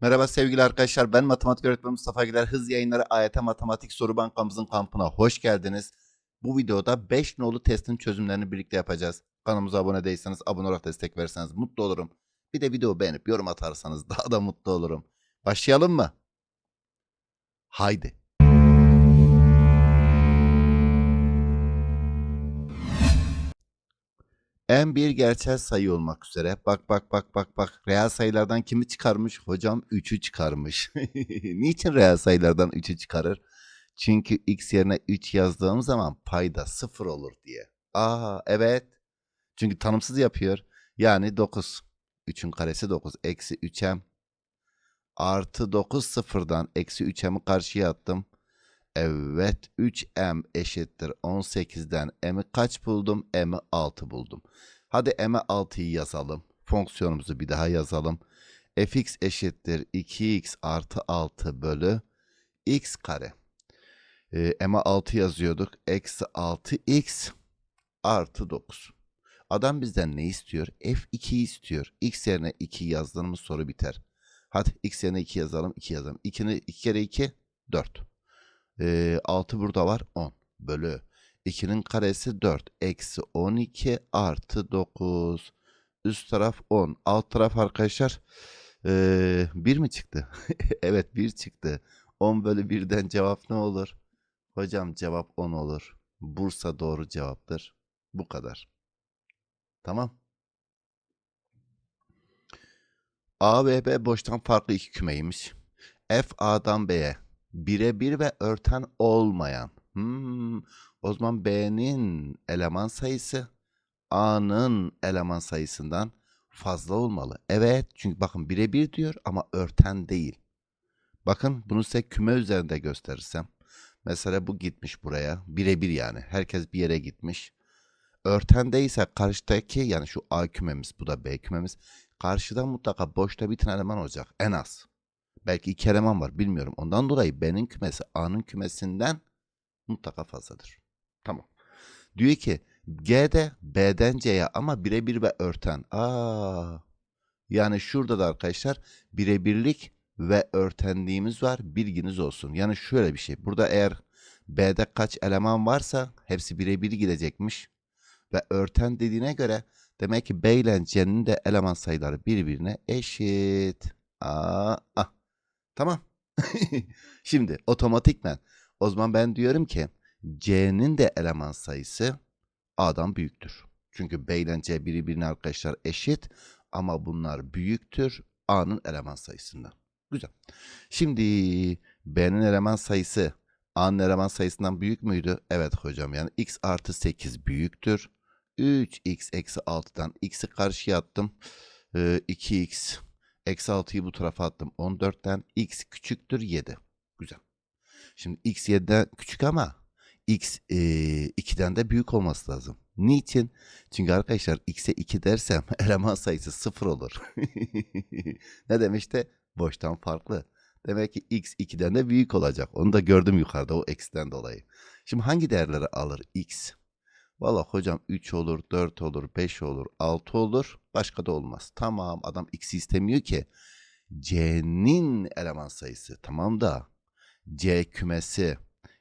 Merhaba sevgili arkadaşlar. Ben matematik öğretmeni Mustafa Gider. Hız yayınları AYT Matematik Soru Bankamızın kampına hoş geldiniz. Bu videoda 5 nolu testin çözümlerini birlikte yapacağız. Kanalımıza abone değilseniz abone olarak destek verirseniz mutlu olurum. Bir de video beğenip yorum atarsanız daha da mutlu olurum. Başlayalım mı? Haydi. En bir gerçel sayı olmak üzere. Bak bak bak bak bak. Reel sayılardan kimi çıkarmış? Hocam 3'ü çıkarmış. Niçin reel sayılardan 3'ü çıkarır? Çünkü x yerine 3 yazdığım zaman payda 0 olur diye. Aa evet. Çünkü tanımsız yapıyor. Yani 9. 3'ün karesi 9. Eksi 3m. Artı 9 sıfırdan eksi 3m'i karşıya attım. Evet 3m eşittir 18'den m'i kaç buldum? m'i 6 buldum. Hadi m'i 6'yı yazalım. Fonksiyonumuzu bir daha yazalım. fx eşittir 2x artı 6 bölü x kare. Ee, m'i 6 yazıyorduk. Eksi 6x artı 9. Adam bizden ne istiyor? f2'yi istiyor. x yerine 2 yazdığımız soru biter. Hadi x yerine 2 yazalım. 2 yazalım. 2'ni 2 kere 2 4. Ee, 6 burada var 10 bölü 2'nin karesi 4 eksi 12 artı 9 üst taraf 10 alt taraf arkadaşlar ee, 1 mi çıktı? evet 1 çıktı 10 bölü 1'den cevap ne olur? Hocam cevap 10 olur. Bursa doğru cevaptır. Bu kadar. Tamam. A ve B boştan farklı iki kümeymiş. F A'dan B'ye birebir ve örten olmayan. Hmm, o zaman B'nin eleman sayısı A'nın eleman sayısından fazla olmalı. Evet çünkü bakın birebir diyor ama örten değil. Bakın bunu size küme üzerinde gösterirsem. Mesela bu gitmiş buraya. Birebir yani. Herkes bir yere gitmiş. Örtendeyse karşıdaki yani şu A kümemiz bu da B kümemiz. Karşıda mutlaka boşta bir tane eleman olacak. En az. Belki iki eleman var bilmiyorum. Ondan dolayı B'nin kümesi A'nın kümesinden mutlaka fazladır. Tamam. Diyor ki G'de B'den C'ye ama birebir ve örten. Aa. Yani şurada da arkadaşlar birebirlik ve örtenliğimiz var. Bilginiz olsun. Yani şöyle bir şey. Burada eğer B'de kaç eleman varsa hepsi birebir gidecekmiş. Ve örten dediğine göre demek ki B ile C'nin de eleman sayıları birbirine eşit. Aa, ah. Tamam. Şimdi otomatikmen o zaman ben diyorum ki C'nin de eleman sayısı A'dan büyüktür. Çünkü B ile C birbirine arkadaşlar eşit ama bunlar büyüktür A'nın eleman sayısından. Güzel. Şimdi B'nin eleman sayısı A'nın eleman sayısından büyük müydü? Evet hocam yani x artı 8 büyüktür. 3x eksi 6'dan x'i karşıya attım. Ee, 2x eksi 6'yı bu tarafa attım. 14'ten x küçüktür 7. Güzel. Şimdi x 7'den küçük ama x e, 2'den de büyük olması lazım. Niçin? Çünkü arkadaşlar x'e 2 dersem eleman sayısı 0 olur. ne demişti? Boştan farklı. Demek ki x 2'den de büyük olacak. Onu da gördüm yukarıda o x'ten dolayı. Şimdi hangi değerleri alır x? Valla hocam 3 olur, 4 olur, 5 olur, 6 olur. Başka da olmaz. Tamam adam x'i istemiyor ki. C'nin eleman sayısı. Tamam da C kümesi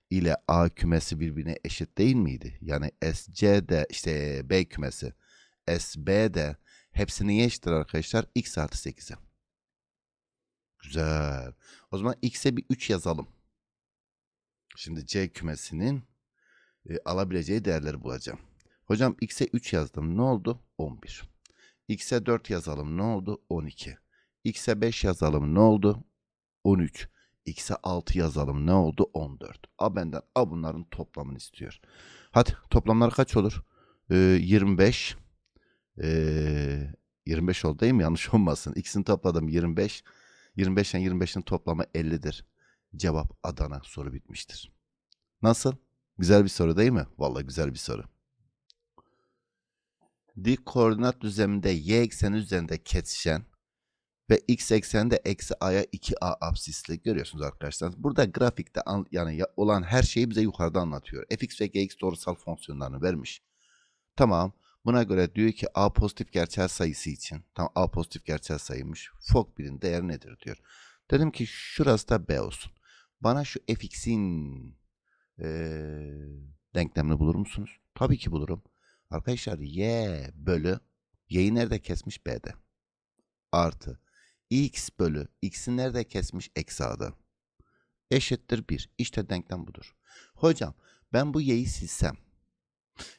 ile A kümesi birbirine eşit değil miydi? Yani SC de işte B kümesi SB de hepsi neye eşittir arkadaşlar? X artı 8'e. Güzel. O zaman X'e bir 3 yazalım. Şimdi C kümesinin e, alabileceği değerleri bulacağım. Hocam x'e 3 yazdım. Ne oldu? 11. x'e 4 yazalım. Ne oldu? 12. x'e 5 yazalım. Ne oldu? 13. x'e 6 yazalım. Ne oldu? 14. A benden A bunların toplamını istiyor. Hadi toplamlar kaç olur? Ee, 25. Ee, 25 oldu değil mi? Yanlış olmasın. X'ini topladım 25. 25 ile 25'in toplamı 50'dir. Cevap Adana. Soru bitmiştir. Nasıl? Güzel bir soru değil mi? Vallahi güzel bir soru. Dik koordinat düzleminde y ekseni üzerinde kesişen ve x ekseninde eksi a'ya 2a absisli görüyorsunuz arkadaşlar. Burada grafikte an, yani ya- olan her şeyi bize yukarıda anlatıyor. fx ve gx doğrusal fonksiyonlarını vermiş. Tamam. Buna göre diyor ki A pozitif gerçel sayısı için. Tam A pozitif gerçel sayıymış. Fok birin değeri nedir diyor. Dedim ki şurası da B olsun. Bana şu fx'in eee denklemini bulur musunuz? Tabii ki bulurum. Arkadaşlar y bölü y'yi nerede kesmiş b'de. Artı x bölü x'i nerede kesmiş eksi a'da. Eşittir 1. İşte denklem budur. Hocam ben bu y'yi silsem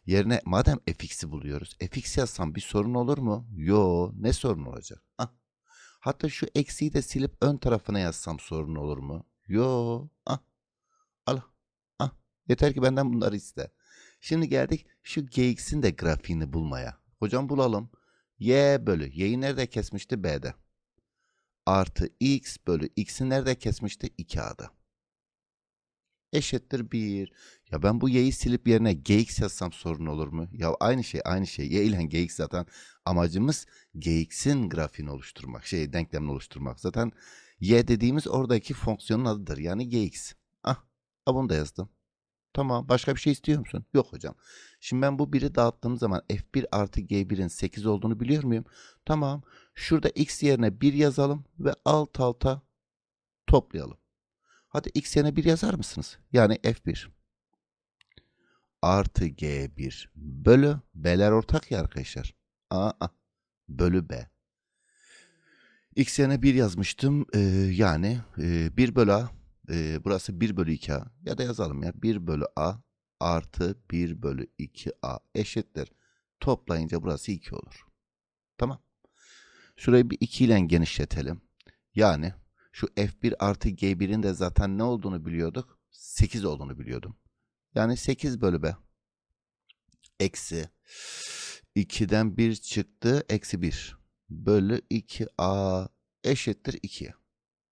yerine madem fx'i buluyoruz fx yazsam bir sorun olur mu? Yo ne sorun olacak? Ah. Hatta şu eksiği de silip ön tarafına yazsam sorun olur mu? Yo. Ah. Yeter ki benden bunları iste. Şimdi geldik şu gx'in de grafiğini bulmaya. Hocam bulalım. y bölü y'yi nerede kesmişti? b'de. Artı x bölü x'i nerede kesmişti? 2a'da. Eşittir 1. Ya ben bu y'yi silip yerine gx yazsam sorun olur mu? Ya aynı şey aynı şey. y ile gx zaten amacımız gx'in grafiğini oluşturmak. Şey denklemini oluşturmak. Zaten y dediğimiz oradaki fonksiyonun adıdır. Yani gx. Ah bunu da yazdım. Tamam. Başka bir şey istiyor musun? Yok hocam. Şimdi ben bu biri dağıttığım zaman f1 artı g1'in 8 olduğunu biliyor muyum? Tamam. Şurada x yerine 1 yazalım ve alt alta toplayalım. Hadi x yerine 1 yazar mısınız? Yani f1 artı g1 bölü b'ler ortak ya arkadaşlar. Aa, bölü b. x yerine 1 yazmıştım. Ee, yani e, 1 bölü a e, burası 1 bölü 2a ya da yazalım ya 1 bölü a artı 1 bölü 2a eşittir. Toplayınca burası 2 olur. Tamam. Şurayı bir 2 ile genişletelim. Yani şu f1 artı g1'in de zaten ne olduğunu biliyorduk? 8 olduğunu biliyordum. Yani 8 bölü b. Eksi 2'den 1 çıktı. Eksi 1 bölü 2a eşittir 2.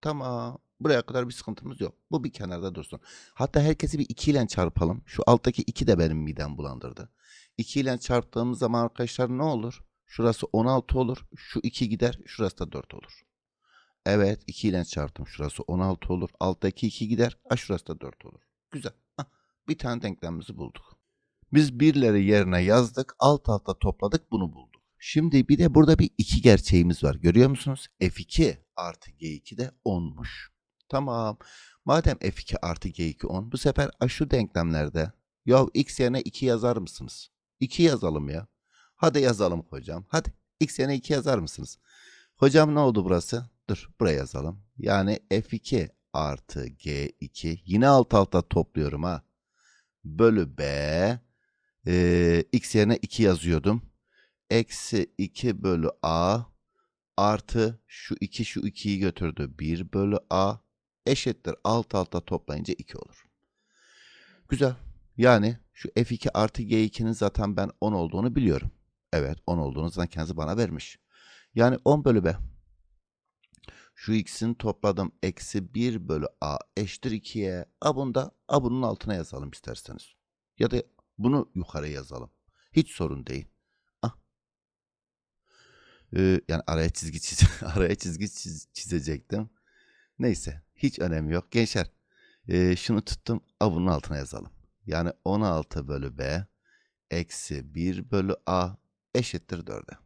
Tamam. Buraya kadar bir sıkıntımız yok. Bu bir kenarda dursun. Hatta herkesi bir 2 ile çarpalım. Şu alttaki 2 de benim midem bulandırdı. 2 ile çarptığımız zaman arkadaşlar ne olur? Şurası 16 olur. Şu 2 gider. Şurası da 4 olur. Evet 2 ile çarptım. Şurası 16 olur. Alttaki 2 gider. A şurası da 4 olur. Güzel. Hah, bir tane denklemimizi bulduk. Biz birleri yerine yazdık. Alt alta topladık. Bunu bulduk. Şimdi bir de burada bir iki gerçeğimiz var. Görüyor musunuz? F2 artı G2 de 10'muş. Tamam. Madem F2 artı G2 10 bu sefer şu denklemlerde ya x yerine 2 yazar mısınız? 2 yazalım ya. Hadi yazalım hocam. Hadi x yerine 2 yazar mısınız? Hocam ne oldu burası? Dur buraya yazalım. Yani F2 artı G2 yine alt alta topluyorum ha. Bölü B ee, x yerine 2 yazıyordum. Eksi 2 bölü A artı şu 2 şu 2'yi götürdü. 1 bölü A eşittir alt alta toplayınca 2 olur. Güzel. Yani şu F2 artı G2'nin zaten ben 10 olduğunu biliyorum. Evet 10 olduğunu zaten kendisi bana vermiş. Yani 10 bölü B. Şu x'in topladım. Eksi 1 bölü A eşittir 2'ye. A bunda A bunun altına yazalım isterseniz. Ya da bunu yukarı yazalım. Hiç sorun değil. Ah. Ee, yani araya çizgi çiz araya çizgi çiz çizecektim. Neyse hiç önemi yok. Gençler e, şunu tuttum A bunun altına yazalım. Yani 16 bölü B eksi 1 bölü A eşittir 4'e.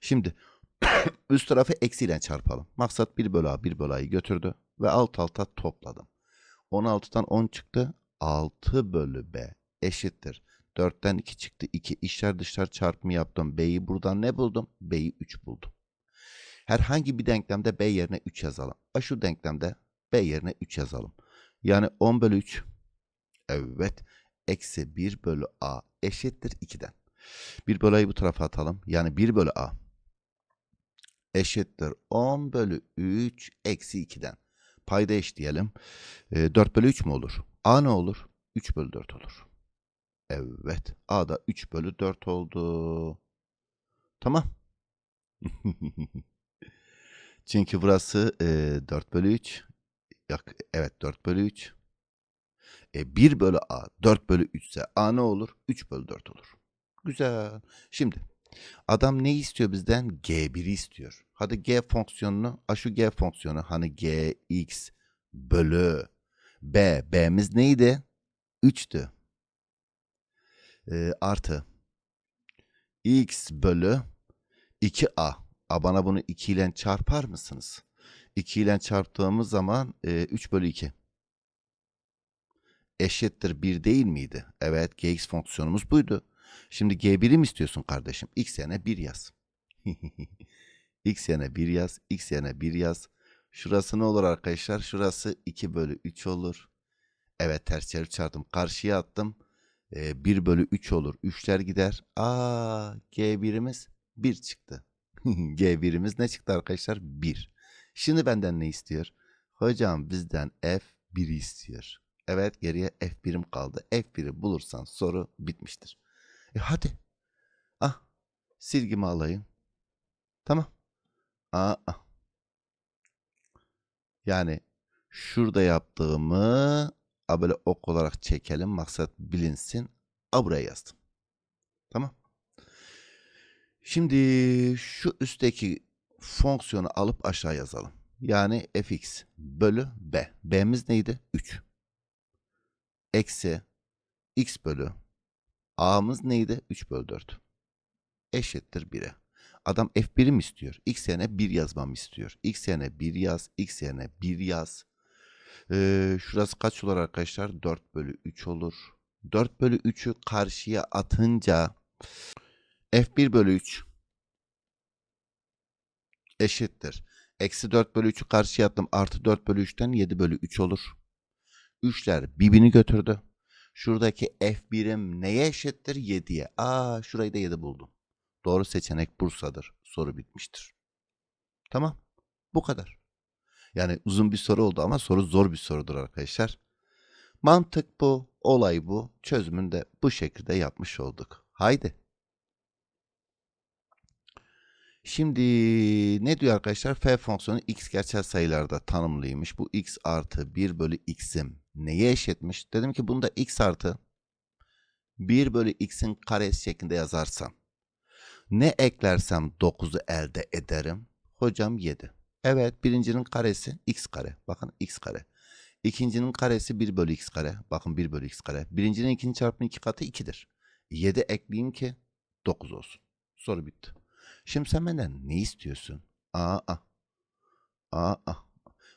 Şimdi üst tarafı eksiyle çarpalım. Maksat 1 bölü A 1 bölü A'yı götürdü ve alt alta topladım. 16'dan 10 çıktı. 6 bölü B eşittir. 4'ten 2 çıktı. 2 işler dışlar çarpımı yaptım. B'yi buradan ne buldum? B'yi 3 buldum. Herhangi bir denklemde B yerine 3 yazalım. A şu denklemde Yerine 3 yazalım. Yani 10 bölü 3. Evet. Eksi 1 bölü A eşittir 2'den. 1 bölü A'yı bu tarafa atalım. Yani 1 bölü A eşittir 10 bölü 3 eksi 2'den. Payda eşleyelim. E, 4 bölü 3 mü olur? A ne olur? 3 bölü 4 olur. Evet. A da 3 bölü 4 oldu. Tamam. Çünkü burası e, 4 bölü 3. Yok, evet 4 bölü 3. E, 1 bölü A 4 bölü 3 ise A ne olur? 3 bölü 4 olur. Güzel. Şimdi adam ne istiyor bizden? G1'i istiyor. Hadi G fonksiyonunu, a şu G fonksiyonu hani Gx bölü B. B'miz neydi? 3'tü. E, artı x bölü 2a. A bana bunu 2 ile çarpar mısınız? 2 ile çarptığımız zaman e, 3 bölü 2 eşittir 1 değil miydi? Evet gx fonksiyonumuz buydu. Şimdi g1'i mi istiyorsun kardeşim? x yerine 1 yaz. x yerine 1 yaz. x yerine 1 yaz. Şurası ne olur arkadaşlar? Şurası 2 bölü 3 olur. Evet ters çevirip çarptım. Karşıya attım. Ee, 1 bölü 3 olur. 3'ler gider. Aa G1'imiz 1 çıktı. G1'imiz ne çıktı arkadaşlar? 1. Şimdi benden ne istiyor? Hocam bizden F1'i istiyor. Evet geriye F1'im kaldı. F1'i bulursan soru bitmiştir. E hadi. Ah silgimi alayım. Tamam. Aa. Yani şurada yaptığımı a böyle ok olarak çekelim. Maksat bilinsin. A buraya yazdım. Tamam. Şimdi şu üstteki fonksiyonu alıp aşağı yazalım. Yani fx bölü b. b'miz neydi? 3. Eksi x bölü a'mız neydi? 3 bölü 4. Eşittir 1'e. Adam f1'i mi istiyor? X yerine 1 yazmamı istiyor. X yerine 1 yaz. X yerine 1 yaz. Ee, şurası kaç olur arkadaşlar? 4 bölü 3 olur. 4 bölü 3'ü karşıya atınca f1 bölü 3 eşittir. Eksi 4 bölü 3'ü karşıya attım. Artı 4 bölü 3'ten 7 bölü 3 olur. 3'ler birbirini götürdü. Şuradaki f1'im neye eşittir? 7'ye. Aa şurayı da 7 buldum. Doğru seçenek Bursa'dır. Soru bitmiştir. Tamam. Bu kadar. Yani uzun bir soru oldu ama soru zor bir sorudur arkadaşlar. Mantık bu, olay bu. Çözümünü de bu şekilde yapmış olduk. Haydi. Şimdi ne diyor arkadaşlar? F fonksiyonu x gerçel sayılarda tanımlıymış. Bu x artı 1 bölü x'im neye eşitmiş? Dedim ki bunu da x artı 1 bölü x'in karesi şeklinde yazarsam ne eklersem 9'u elde ederim? Hocam 7. Evet birincinin karesi x kare. Bakın x kare. İkincinin karesi 1 bölü x kare. Bakın 1 bölü x kare. Birincinin ikinci çarpımı 2 katı 2'dir. 7 ekleyeyim ki 9 olsun. Soru bitti. Şimdi sen benden ne istiyorsun? Aa, aa.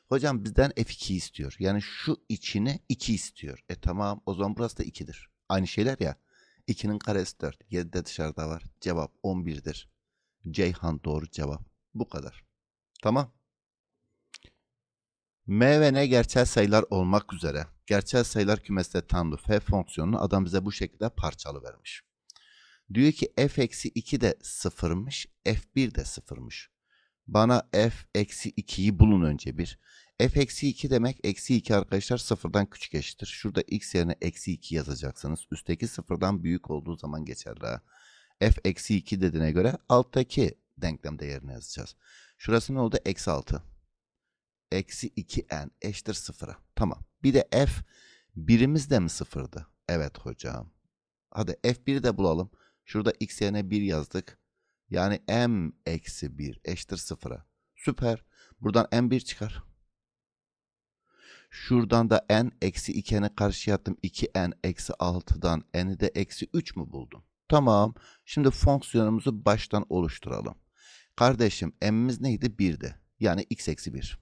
Hocam bizden f2 istiyor. Yani şu içine 2 istiyor. E tamam o zaman burası da 2'dir. Aynı şeyler ya. 2'nin karesi 4. 7 de dışarıda var. Cevap 11'dir. Ceyhan doğru cevap. Bu kadar. Tamam. M ve N gerçel sayılar olmak üzere gerçel sayılar kümesinde tanımlı f fonksiyonunu adam bize bu şekilde parçalı vermiş. Diyor ki f eksi 2 de sıfırmış, f1 de sıfırmış. Bana f eksi 2'yi bulun önce bir. f eksi 2 demek eksi 2 arkadaşlar sıfırdan küçük eşittir. Şurada x yerine eksi 2 yazacaksınız. Üstteki sıfırdan büyük olduğu zaman geçerli ha. f eksi 2 dediğine göre alttaki denklem değerini yazacağız. Şurası ne oldu? Eksi 6. Eksi 2n eşittir sıfıra. Tamam. Bir de f birimiz de mi sıfırdı? Evet hocam. Hadi f1'i de bulalım. Şurada x yerine 1 yazdık. Yani m eksi 1 eşittir sıfıra. Süper. Buradan m1 çıkar. Şuradan da n eksi 2n'e karşı attım. 2n eksi 6'dan n'i de eksi 3 mü buldum? Tamam. Şimdi fonksiyonumuzu baştan oluşturalım. Kardeşim m'imiz neydi? 1'di. Yani x eksi 1.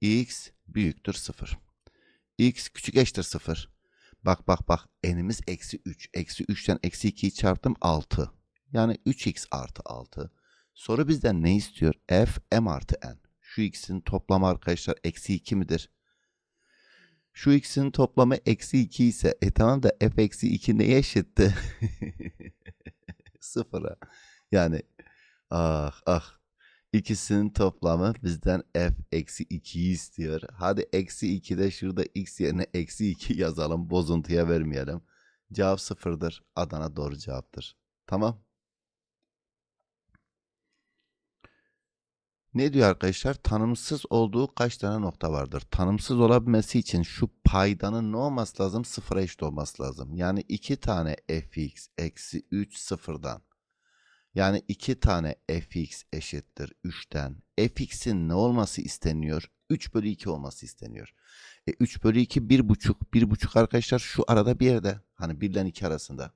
x büyüktür 0. x küçük eşittir 0. Bak bak bak n'imiz eksi 3. Eksi 3'ten eksi 2'yi çarptım 6. Yani 3x artı 6. Soru bizden ne istiyor? f m artı n. Şu x'in toplamı arkadaşlar eksi 2 midir? Şu x'in toplamı eksi 2 ise e tamam da f eksi 2 neye eşitti? Sıfıra. Yani ah ah. İkisinin toplamı bizden f eksi 2'yi istiyor. Hadi eksi 2 de şurada x yerine eksi 2 yazalım. Bozuntuya vermeyelim. Cevap sıfırdır. Adana doğru cevaptır. Tamam. Ne diyor arkadaşlar? Tanımsız olduğu kaç tane nokta vardır? Tanımsız olabilmesi için şu paydanın ne olması lazım? Sıfıra eşit olması lazım. Yani 2 tane fx eksi 3 sıfırdan. Yani 2 tane fx eşittir 3'ten. fx'in ne olması isteniyor? 3 bölü 2 olması isteniyor. E 3 bölü 2 1 buçuk. 1 buçuk arkadaşlar şu arada bir yerde. Hani 1 ile 2 arasında.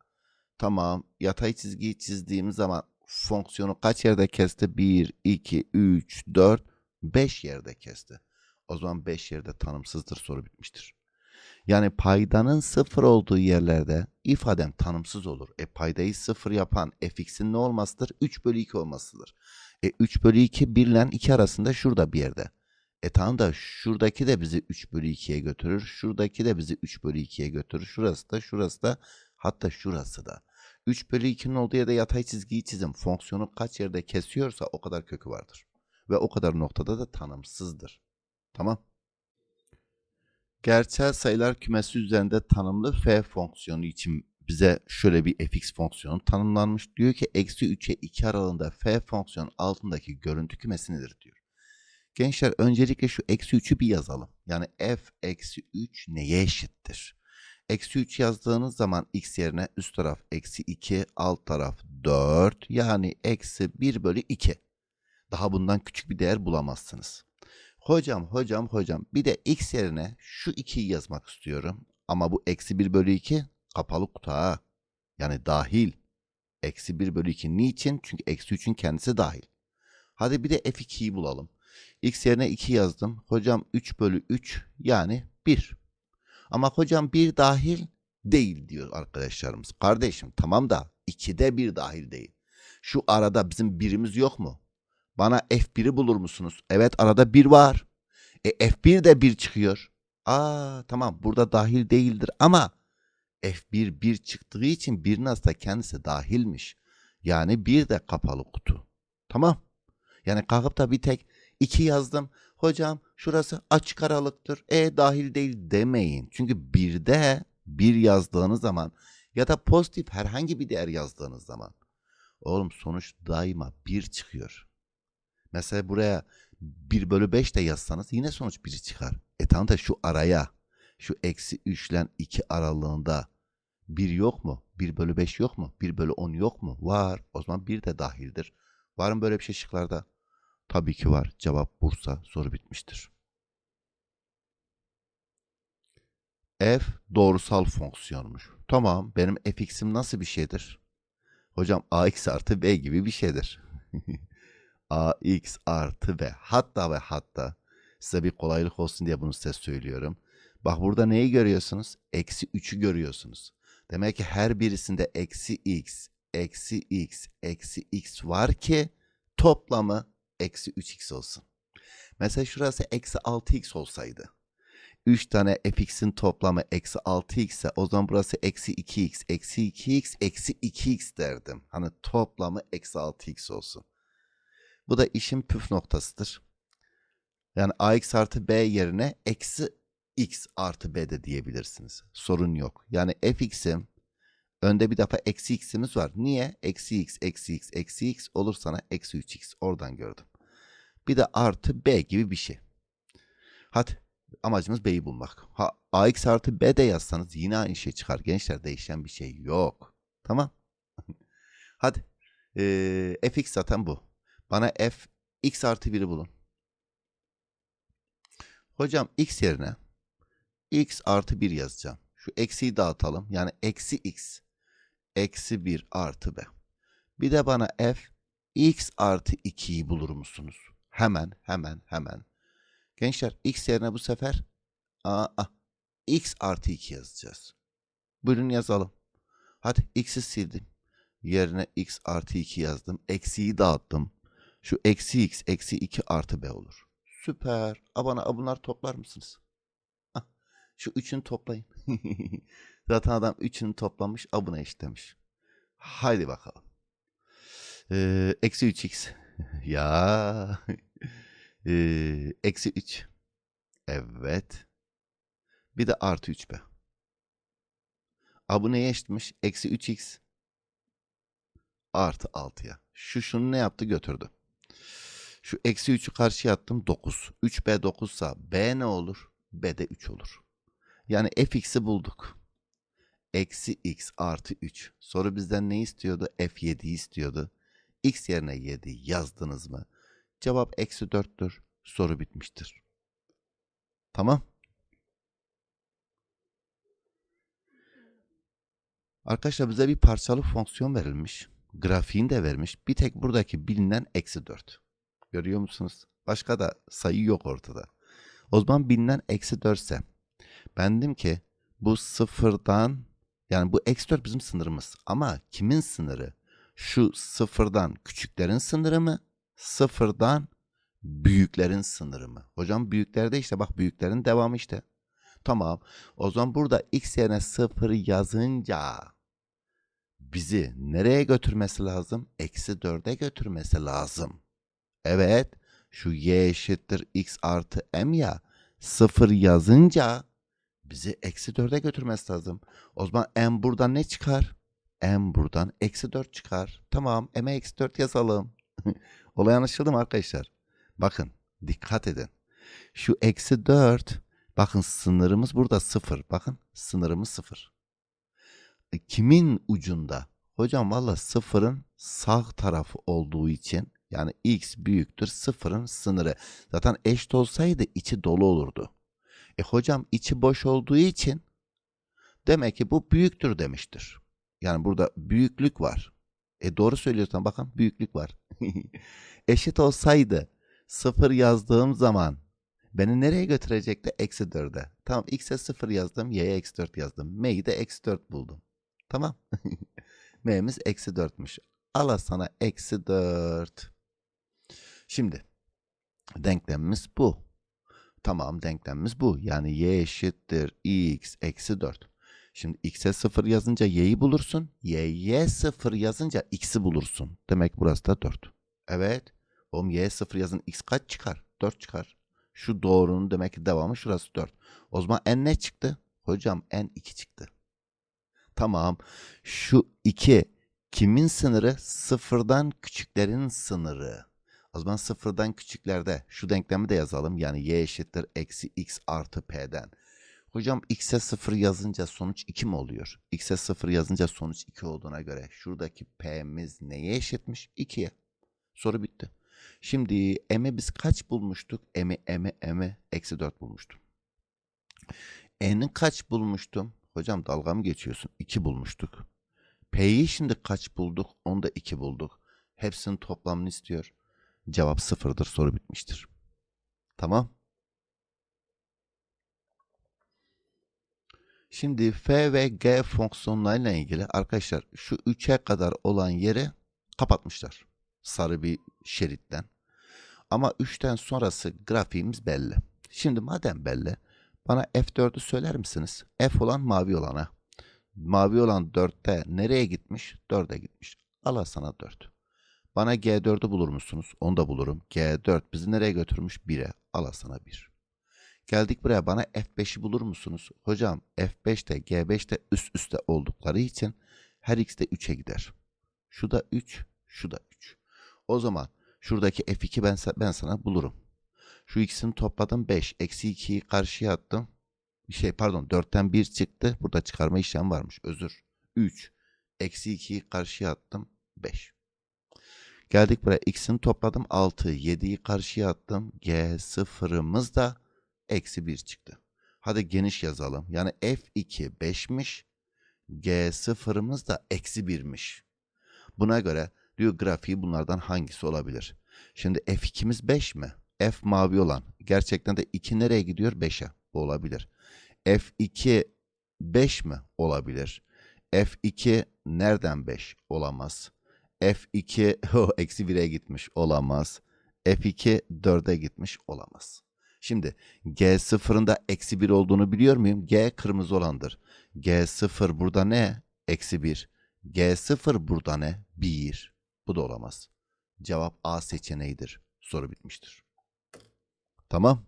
Tamam. Yatay çizgiyi çizdiğim zaman fonksiyonu kaç yerde kesti? 1, 2, 3, 4, 5 yerde kesti. O zaman 5 yerde tanımsızdır soru bitmiştir. Yani paydanın sıfır olduğu yerlerde ifadem tanımsız olur. E paydayı sıfır yapan fx'in ne olmasıdır? 3 bölü 2 olmasıdır. E 3 bölü 2 1 ile 2 arasında şurada bir yerde. E tamam da şuradaki de bizi 3 bölü 2'ye götürür. Şuradaki de bizi 3 bölü 2'ye götürür. Şurası da şurası da hatta şurası da. 3 bölü 2'nin olduğu yerde yatay çizgiyi çizim. Fonksiyonu kaç yerde kesiyorsa o kadar kökü vardır. Ve o kadar noktada da tanımsızdır. Tamam. Gerçel sayılar kümesi üzerinde tanımlı f fonksiyonu için bize şöyle bir fx fonksiyonu tanımlanmış. Diyor ki eksi 3'e 2 aralığında f fonksiyon altındaki görüntü kümesi nedir diyor. Gençler öncelikle şu eksi 3'ü bir yazalım. Yani f eksi 3 neye eşittir? Eksi 3 yazdığınız zaman x yerine üst taraf eksi 2, alt taraf 4. Yani eksi 1 bölü 2. Daha bundan küçük bir değer bulamazsınız. Hocam, hocam, hocam bir de x yerine şu 2'yi yazmak istiyorum. Ama bu eksi 1 bölü 2 kapalı kutu ha. Yani dahil. Eksi 1 bölü 2 niçin? Çünkü eksi 3'ün kendisi dahil. Hadi bir de f2'yi bulalım. x yerine 2 yazdım. Hocam 3 bölü 3 yani 1. Ama hocam 1 dahil değil diyor arkadaşlarımız. Kardeşim tamam da 2'de 1 dahil değil. Şu arada bizim birimiz yok mu? Bana F1'i bulur musunuz? Evet arada 1 var. E F1 de 1 çıkıyor. Aa tamam burada dahil değildir ama F1 1 çıktığı için 1'in aslında kendisi dahilmiş. Yani 1 de kapalı kutu. Tamam. Yani kalkıp da bir tek 2 yazdım. Hocam şurası açık aralıktır. E dahil değil demeyin. Çünkü 1'de 1 yazdığınız zaman ya da pozitif herhangi bir değer yazdığınız zaman oğlum sonuç daima 1 çıkıyor. Mesela buraya 1 bölü 5 de yazsanız yine sonuç 1 çıkar. E tamam da şu araya şu eksi 3 ile 2 aralığında 1 yok mu? 1 bölü 5 yok mu? 1 bölü 10 yok mu? Var. O zaman 1 de dahildir. Var mı böyle bir şey şıklarda? Tabii ki var. Cevap Bursa. Soru bitmiştir. F doğrusal fonksiyonmuş. Tamam benim fx'im nasıl bir şeydir? Hocam ax artı b gibi bir şeydir. ax artı b. Hatta ve hatta size bir kolaylık olsun diye bunu size söylüyorum. Bak burada neyi görüyorsunuz? Eksi 3'ü görüyorsunuz. Demek ki her birisinde eksi x, eksi x, eksi x var ki toplamı eksi 3x olsun. Mesela şurası eksi 6x olsaydı. 3 tane fx'in toplamı eksi 6x ise o zaman burası eksi 2x, eksi 2x, eksi 2x derdim. Hani toplamı eksi 6x olsun. Bu da işin püf noktasıdır. Yani ax artı b yerine eksi x artı b de diyebilirsiniz. Sorun yok. Yani fx'im önde bir defa eksi x'imiz var. Niye? Eksi x, eksi x, eksi x olur sana eksi 3x. Oradan gördüm. Bir de artı b gibi bir şey. Hadi amacımız b'yi bulmak. Ha, ax artı b de yazsanız yine aynı şey çıkar. Gençler değişen bir şey yok. Tamam. Hadi. Ee, fx zaten bu. Bana f x artı 1'i bulun. Hocam x yerine x artı 1 yazacağım. Şu eksiyi dağıtalım. Yani eksi x eksi 1 artı b. Bir de bana f x artı 2'yi bulur musunuz? Hemen hemen hemen. Gençler x yerine bu sefer aa, x artı 2 yazacağız. Buyurun yazalım. Hadi x'i sildim. Yerine x artı 2 yazdım. Eksiyi dağıttım. Şu eksi x eksi 2 artı b olur. Süper. Abana bunlar toplar mısınız? Şu üçünü toplayın. Zaten adam üçünü toplamış abuna işlemiş. Haydi bakalım. Ee, eksi 3x. ya. Ee, eksi 3. Evet. Bir de artı 3b. A bu neye eşitmiş? Eksi 3x artı 6'ya. Şu şunu ne yaptı götürdü. Şu eksi 3'ü karşıya attım 9. 3b 9 sa b ne olur? b de 3 olur. Yani fx'i bulduk. Eksi x artı 3. Soru bizden ne istiyordu? f7'yi istiyordu. x yerine 7 yazdınız mı? Cevap eksi 4'tür. Soru bitmiştir. Tamam. Arkadaşlar bize bir parçalı fonksiyon verilmiş. Grafiğini de vermiş. Bir tek buradaki bilinen eksi 4. Görüyor musunuz? Başka da sayı yok ortada. O zaman bilinen eksi 4 ise ben dedim ki bu sıfırdan yani bu eksi 4 bizim sınırımız. Ama kimin sınırı? Şu sıfırdan küçüklerin sınırı mı? Sıfırdan büyüklerin sınırı mı? Hocam büyüklerde işte bak büyüklerin devamı işte. Tamam. O zaman burada x yerine 0 yazınca bizi nereye götürmesi lazım? Eksi 4'e götürmesi lazım. Evet. Şu y eşittir x artı m ya. 0 yazınca bizi eksi 4'e götürmesi lazım. O zaman m buradan ne çıkar? m buradan eksi 4 çıkar. Tamam m'e eksi 4 yazalım. Olay anlaşıldı mı arkadaşlar? Bakın dikkat edin. Şu eksi 4 bakın sınırımız burada 0. Bakın sınırımız 0. E, Kimin ucunda? Hocam valla sıfırın sağ tarafı olduğu için yani x büyüktür sıfırın sınırı. Zaten eşit olsaydı içi dolu olurdu. E hocam içi boş olduğu için demek ki bu büyüktür demiştir. Yani burada büyüklük var. E doğru söylüyorsan bakın büyüklük var. Eşit olsaydı sıfır yazdığım zaman beni nereye götürecekti? Eksi 4'e. Tamam x'e 0 yazdım y'ye eksi 4 yazdım. m'yi de eksi 4 buldum. Tamam. m'miz eksi 4'müş. Ala sana eksi 4. Şimdi denklemimiz bu. Tamam denklemimiz bu. Yani y eşittir x eksi 4. Şimdi x'e 0 yazınca y'yi bulursun. y'ye 0 yazınca x'i bulursun. Demek burası da 4. Evet. Oğlum y'ye 0 yazın x kaç çıkar? 4 çıkar. Şu doğrunun demek ki devamı şurası 4. O zaman n ne çıktı? Hocam n 2 çıktı. Tamam. Şu 2 kimin sınırı? Sıfırdan küçüklerin sınırı. O zaman sıfırdan küçüklerde şu denklemi de yazalım. Yani y eşittir eksi x artı p'den. Hocam x'e 0 yazınca sonuç 2 mi oluyor? x'e 0 yazınca sonuç 2 olduğuna göre şuradaki p'miz neye eşitmiş? 2'ye. Soru bitti. Şimdi m'i biz kaç bulmuştuk? m'i m'i m'i eksi 4 bulmuştum. n''i kaç bulmuştum? Hocam dalga mı geçiyorsun? 2 bulmuştuk. P'yi şimdi kaç bulduk? Onu da 2 bulduk. Hepsinin toplamını istiyor. Cevap sıfırdır. Soru bitmiştir. Tamam. Şimdi f ve g fonksiyonlarıyla ilgili arkadaşlar şu 3'e kadar olan yeri kapatmışlar. Sarı bir şeritten. Ama 3'ten sonrası grafiğimiz belli. Şimdi madem belli bana F4'ü söyler misiniz? F olan mavi olana. Mavi olan 4'te nereye gitmiş? 4'e gitmiş. Al sana 4. Bana G4'ü bulur musunuz? Onu da bulurum. G4 bizi nereye götürmüş? 1'e. Al sana 1. Geldik buraya bana F5'i bulur musunuz? Hocam F5 de G5 de üst üste oldukları için her x de 3'e gider. Şu da 3, şu da 3. O zaman şuradaki F2 ben, ben sana bulurum. Şu ikisini topladım 5. Eksi 2'yi karşıya attım. Bir şey pardon 4'ten 1 çıktı. Burada çıkarma işlem varmış. Özür. 3. Eksi 2'yi karşıya attım. 5. Geldik buraya. X'ini topladım 6. 7'yi karşıya attım. G sıfırımız da eksi 1 çıktı. Hadi geniş yazalım. Yani F2 5'miş. G sıfırımız da eksi 1'miş. Buna göre diyor grafiği bunlardan hangisi olabilir? Şimdi F2'miz 5 mi? F mavi olan. Gerçekten de 2 nereye gidiyor? 5'e. Bu olabilir. F2 5 mi? Olabilir. F2 nereden 5? Olamaz. F2 o eksi 1'e gitmiş. Olamaz. F2 4'e gitmiş. Olamaz. Şimdi G0'ın da eksi 1 olduğunu biliyor muyum? G kırmızı olandır. G0 burada ne? Eksi 1. G0 burada ne? 1. Bu da olamaz. Cevap A seçeneğidir. Soru bitmiştir. Tamam.